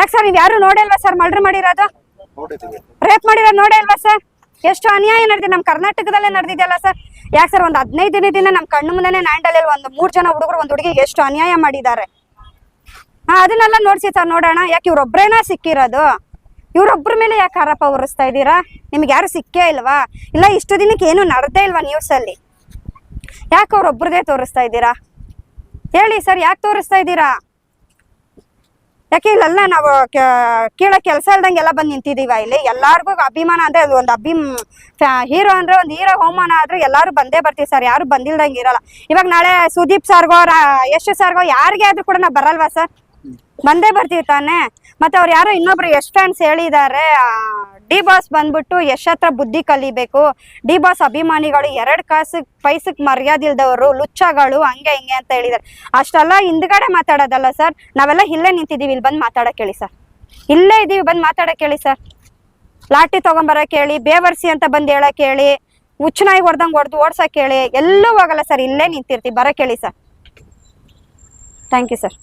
ಯಾಕೆ ಸರ್ ನೀವು ಯಾರು ನೋಡಲ್ವಾ ಸರ್ ಮರ್ಡರ್ ಮಾಡಿರೋದು? ರೇಪ್ ಮಾಡಿರೋದು ನೋಡೇ ಇಲ್ವಾ ಸರ್? ಎಷ್ಟು ಅನ್ಯಾಯ ನಡೆದಿದೆ ನಮ್ಮ ಕರ್ನಾಟಕದಲ್ಲೇ ನಡೆದಿದೆಯಲ್ಲ ಸರ್. ಯಾಕೆ ಸರ್ ಒಂದು ಹದಿನೈದು ದಿನದಿಂದ ನಮ್ಮ ಕಣ್ಣು ಮುಂದೆ ನ್ಯಾಂಡಲ್ಲಿ ಒಂದು ಮೂರು ಜನ ಹುಡುಗರು ಒಂದು ಹುಡುಗಿಗೆ ಎಷ್ಟು ಅನ್ಯಾಯ ಮಾಡಿದ್ದಾರೆ. ಹಾ ಅದನ್ನೆಲ್ಲ ನೋಡ್ಸಿ ಸರ್ ನೋಡೋಣ. ಯಾಕೆ ಇವ್ರೊಬ್ರೇನಾ ಸಿಕ್ಕಿರೋದು? ಇವ್ರೊಬ್ರ ಮೇಲೆ ಯಾಕೆ ಆರೋಪ ಹೊರಿಸ್ತಾ ಇದ್ದೀರಾ? ನಿಮ್ಗೆ ಯಾರು ಸಿಕ್ಕೇ ಇಲ್ವಾ? ಇಲ್ಲ ಇಷ್ಟು ದಿನಕ್ಕೆ ಏನು ನಡೆದೇ ಇಲ್ವಾ ನ್ಯೂಸಲ್ಲಿ ಯಾಕೆ ಅವ್ರೊಬ್ರದೇ ತೋರಿಸ್ತಾ ಇದ್ದೀರಾ? ಹೇಳಿ ಸರ್ ಯಾಕೆ ತೋರಿಸ್ತಾ ಇದ್ದೀರಾ? ಯಾಕೆ ಇಲ್ಲೆಲ್ಲ ನಾವು ಕೀಳ ಕೆಲಸ ಇಲ್ದಂಗೆಲ್ಲ ಬಂದು ನಿಂತಿದೀವ ಇಲ್ಲಿ? ಎಲ್ಲಾರ್ಗೂ ಅಭಿಮಾನ ಅಂದ್ರೆ ಅದು ಒಂದು ಅಭಿ ಹೀರೋ ಅಂದ್ರೆ ಒಂದು ಹೀರೋ ಹೋಮಾನ ಆದ್ರೆ ಎಲ್ಲಾರು ಬಂದೇ ಬರ್ತೀವಿ ಸರ್. ಯಾರು ಬಂದಿಲ್ದಂಗೆ ಇರಲ್ಲ. ಇವಾಗ ನಾಳೆ ಸುದೀಪ್ ಸರ್ಗೋ ಯಶ್ ಸರ್ಗೋ, ಯಾರಿಗೆ ಆದ್ರೂ ಕೂಡ ನಾವು ಬರಲ್ವಾ ಸರ್? ಬಂದೇ ಬರ್ತೀವಿ ತಾನೆ. ಮತ್ತೆ ಅವ್ರು ಯಾರೋ ಇನ್ನೊಬ್ರು ಯಶ್ ಫ್ಯಾನ್ಸ್ ಹೇಳಿದ್ದಾರೆ ಡಿ ಬಾಸ್ ಬಂದ್ಬಿಟ್ಟು ಯಶ್ ಹತ್ರ ಬುದ್ಧಿ ಕಲಿಬೇಕು. ಡಿ ಬಾಸ್ ಅಭಿಮಾನಿಗಳು ಎರಡು ಕಾಸು ಪೈಸಕ್ ಮರ್ಯಾದ ಇಲ್ದವರು, ಲುಚ್ಚಗಳು, ಹಂಗೆ ಹಿಂಗೆ ಅಂತ ಹೇಳಿದ್ದಾರೆ. ಅಷ್ಟೆಲ್ಲ ಹಿಂದ್ಗಡೆ ಮಾತಾಡೋದಲ್ಲ ಸರ್. ನಾವೆಲ್ಲ ಇಲ್ಲೇ ನಿಂತಿದೀವಿ ಇಲ್ಲಿ ಬಂದು ಮಾತಾಡಕ್ಕೆ ಹೇಳಿ ಸರ್. ಇಲ್ಲೇ ಇದೀವಿ, ಬಂದು ಮಾತಾಡಕ್ಕೆ ಹೇಳಿ ಸರ್. ಲಾಠಿ ತಗೊಂಬರಕ್ ಹೇಳಿ ಬೇವರ್ಸಿ ಅಂತ ಬಂದು ಹೇಳಕ್ ಹೇಳಿ ಹುಚ್ಚನಾಗಿ ಹೊಡ್ದಂಗೆ ಹೊಡೆದು ಓಡ್ಸಕ್ ಹೇಳಿ ಎಲ್ಲೂ ಹೋಗಲ್ಲ ಸರ್. ಇಲ್ಲೇ ನಿಂತಿರ್ತೀವಿ ಬರಕ್ಕೆ ಹೇಳಿ ಸರ್. Thank you sir